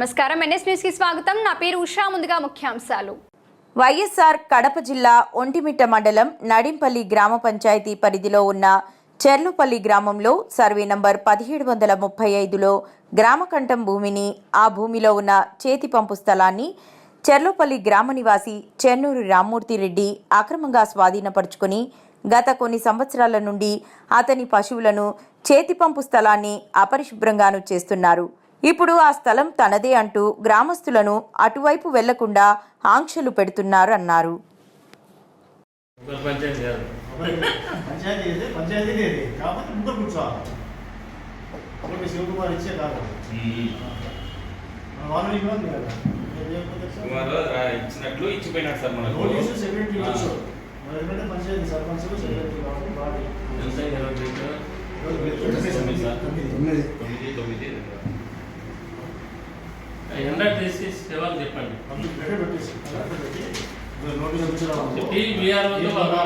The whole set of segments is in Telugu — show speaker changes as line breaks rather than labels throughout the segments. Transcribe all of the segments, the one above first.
నమస్కారం. ఎన్ఎస్ న్యూస్కి స్వాగతం. నా పేరు ఉషా. ముందుగా ముఖ్యాంశాలు.
వైఎస్ఆర్ కడప జిల్లా ఒంటిమిట్ట మండలం నడింపల్లి గ్రామ పంచాయతీ పరిధిలో ఉన్న చెర్లుపల్లి గ్రామంలో సర్వే నంబర్ పదిహేడు వందల ముప్పై ఐదులో గ్రామకంఠం భూమిని ఆ భూమిలో ఉన్న చేతి పంపు స్థలాన్ని చెర్లుపల్లి గ్రామ నివాసి చెన్నూరు రామ్మూర్తి రెడ్డి అక్రమంగా స్వాధీనపరుచుకుని గత కొన్ని సంవత్సరాల నుండి అతని పశువులను చేతి పంపు స్థలాన్ని అపరిశుభ్రంగాను చేస్తున్నారు. ఇప్పుడు ఆ స్థలం తనదే అంటూ గ్రామస్తులను అటువైపు వెళ్ళకుండా ఆంక్షలు పెడుతున్నారు అన్నారు
సార్?
ఇచ్చినట్లు ఇచ్చిపోయినాడు
మన పంచాయతీ సెక్రటరీ
ఎండ తీసి సేవలు చెప్పండి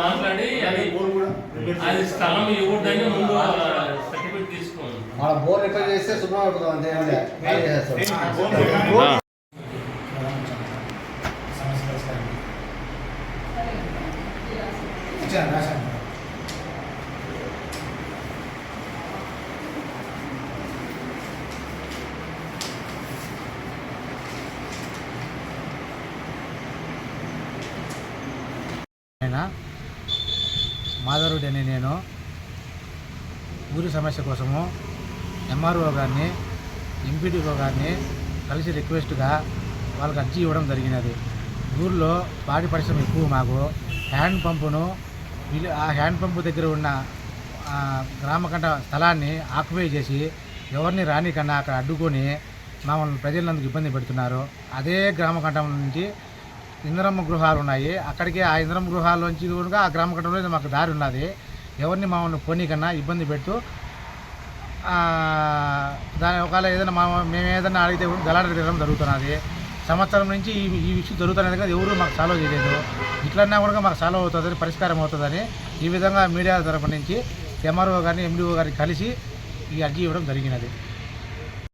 మాట్లాడి అది అది స్థలం ఇవ్వద్దని ముందు సర్టిఫికేట్ తీసుకోండి.
మన బోర్ రిపేర్ చేస్తే శుభ్రం అంతే ఆయన మాధవరెడ్డి నేను. ఊరి సమస్య కోసము ఎంఆర్ఓ గారిని ఎంపీడీఓ గారిని కలిసి రిక్వెస్ట్గా వాళ్ళకి అర్జీ ఇవ్వడం జరిగినది. ఊర్లో పాడి పరిశ్రమ ఎక్కువ మాకు. హ్యాండ్ పంపును ఆ హ్యాండ్ పంపు దగ్గర ఉన్న గ్రామకంట స్థలాన్ని ఆక్యుపై చేసి ఎవరిని రానికన్నా అక్కడ అడ్డుకొని మమ్మల్ని ప్రజలందుకు ఇబ్బంది పెడుతున్నారు. అదే గ్రామకంఠం నుంచి ఇంద్రమ్మ గృహాలు ఉన్నాయి. అక్కడికి ఆ ఇంద్రమ్మ గృహాల్లోంచి కూడా ఆ గ్రామ గట్టంలో మాకు దారి ఉన్నది. ఎవరిని మమ్మల్ని పోనీకన్నా ఇబ్బంది పెడుతూ దాని ఒకవేళ ఏదైనా మా మేము ఏదైనా అడిగితే కూడా తిరగడం జరుగుతున్నది. సంవత్సరం నుంచి ఈ ఈ విషయం జరుగుతున్నది కదా ఎవరు మాకు సాల్వ్ చేయలేదు. ఇట్లన్నా కూడా మాకు సాల్వ్ అవుతుందని పరిష్కారం అవుతుందని ఈ విధంగా మీడియా తరపు నుంచి ఎంఆర్ఓ గారిని ఎండిఓ గారిని కలిసి ఈ అర్జీ ఇవ్వడం జరిగినది.